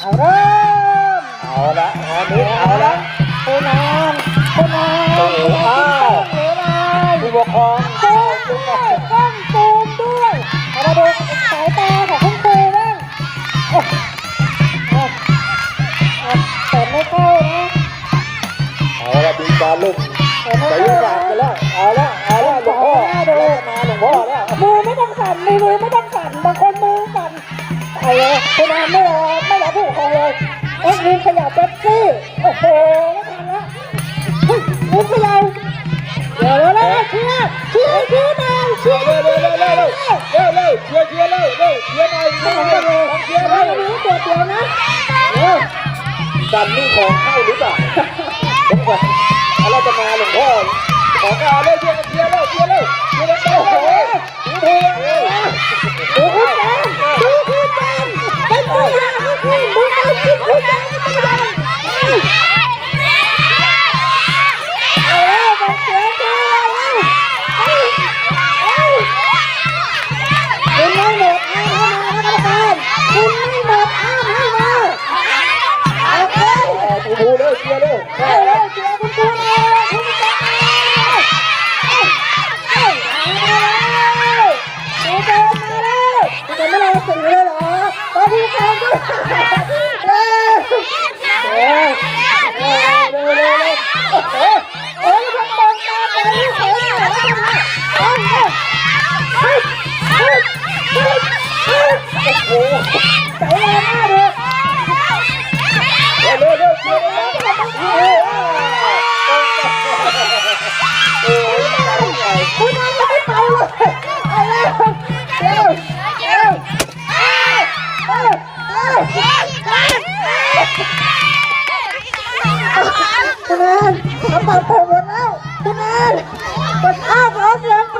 เอาละเอาละงานนี้เอาละคนนานคนนานโอ้โหอ้าวผู้ปกครองก้มด้วยก้มตูมด้วยมาดูสายตาของคุณครูบ้างเปิดไม่เข้านะเอาละดีบารลูกไปยุ่งยากไปแล้วเอาละเอาละหลวงพ่อมาหลวงพ่อแล้วมือไม่ต้องสั่นมือไม่ต้องสั่นบางคนมือ เอาเลยคุณอาไม่รอไม่รอผู้ปกครองเลยเอ็กซ์ลินขยับเป๊ปซี่โอ้โหไม่ทันละเฮ้ยลินขยับเดี๋ยวแล้วนะเชียร์เชียร์เชียร์หน่อยเชียร์เร็วเร็วเร็วเร็วเร็วเร็วเร็วเชียร์เชียร์เร็วเร็วเชียร์หน่อยเชียร์หน่อยเชียร์หน่อยมีตัวเดียวนะเออดันนี่ของเข้าหรือเปล่าผมก่อนเราจะมาหลวงพ่อของเข้าเร็วเชียเชียร์ เร็วเชียร์เร็วเอาเลยเชียร์คุณครูเลยคุณแจนเอ้ยเอ้ยมาแล้วคุณแจนมาแล้วคุณแจนไม่รอสื่อเลยเหรอตอนที่แจนด้วยเร็วเร็วเร็วเร็วเร็วเร็วโอ้โหโอ้ยมันมองตาไปเสียแล้วนะโอ้ยเฮ้ยเฮ้ยเฮ้ยเฮ้ยโอ้โหใจเลย คุณแอนน้ำตาตกหมดแล้วคุณแอนกดข้าวขอเสียงปร